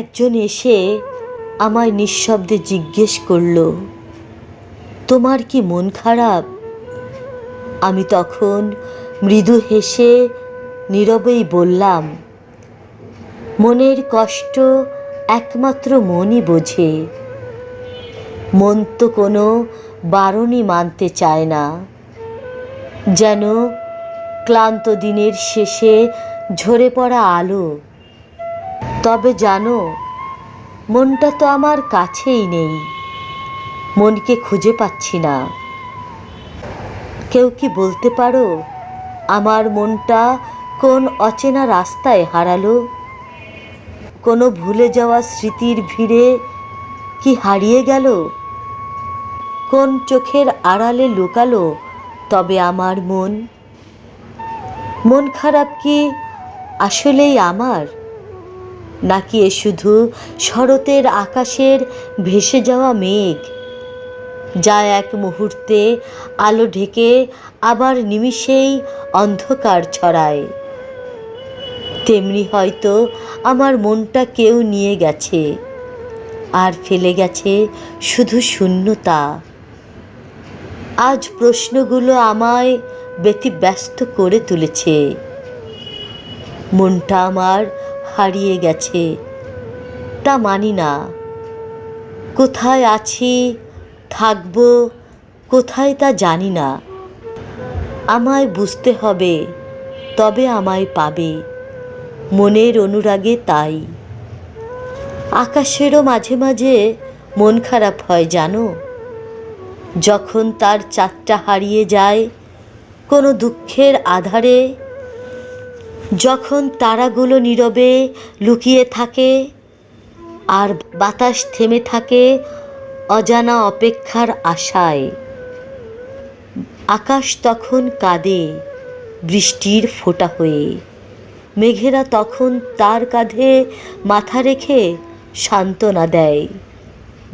একজন এসে আমায় নিঃশব্দে জিজ্ঞেস করল, তোমার কি মন খারাপ? আমি তখন মৃদু হেসে নীরবেই বললাম, মনের কষ্ট একমাত্র মনই বোঝে। মন তো কোনো বারণই মানতে চায় না। যেন ক্লান্ত দিনের শেষে ঝরে পড়া আলো তবে জানো, মনটা তো আমার কাছেই নেই। মনকে খুঁজে পাচ্ছি না। কেউ কি বলতে পারো, আমার মনটা কোন অচেনা রাস্তায় হারালো? কোনো ভুলে যাওয়া স্মৃতির ভিড়ে কি হারিয়ে গেল? কোন চোখের আড়ালে লুকালো তবে আমার মন? মন খারাপ কি আসলেই আমার? নাকি এ শুধু শরতের আকাশের ভেসে যাওয়া মেঘ। যা এক মুহূর্তে আলো ঢেকে আবার নিমিষেই অন্ধকার ছড়ায়। তেমনি হয়তো আমার মনটা কেউ নিয়ে গেছে, আর ফেলে গেছে শুধু শূন্যতা। আজ প্রশ্নগুলো আমায় ব্যতিব্যস্ত করে তুলেছে। মনটা আমার হারিয়ে গেছে। তা মানি না। কোথায় আছি, থাকব, কোথায় তা জানি না। আমায় বুঝতে হবে, তবে আমায় পাবে। মনের অনুরাগে তাই। আকাশেরও মাঝে মাঝে মন খারাপ হয়, জানো? যখন তার চাঁদটা হারিয়ে যায়, কোনো দুঃখের আধারে যখন তারাগুলো নীরবে লুকিয়ে থাকে আর বাতাস থেমে থাকে অজানা অপেক্ষার আশায়, আকাশ তখন কাঁদে বৃষ্টির ফোঁটা হয়ে। মেঘেরা তখন তার কাঁধে মাথা রেখে সান্ত্বনা দেয়,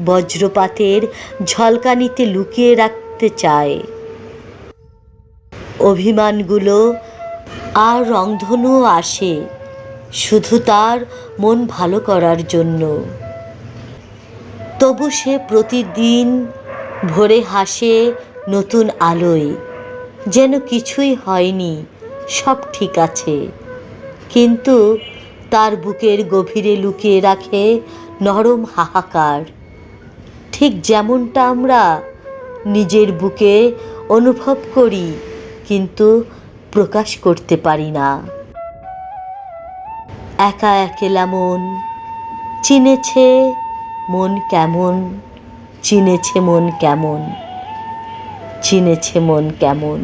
বজ্রপাতের ঝলকানিতে লুকিয়ে রাখতে চায়। অভিমানগুলো আর রংধনুও আসে, শুধু তার মন ভালো করার জন্য। তবু সে প্রতিদিন ভোরে হাসে নতুন আলোয়, যেন কিছুই হয়নি, সব ঠিক আছে। কিন্তু তার বুকের গভীরে লুকিয়ে রাখে নরম হাহাকার। ঠিক যেমনটা আমরা নিজের বুকে অনুভব করি, কিন্তু প্রকাশ করতে পারি না। একা একেলা মন চিনেছে মন কেমন? চিনেছে মন কেমন? চিনেছে মন কেমন?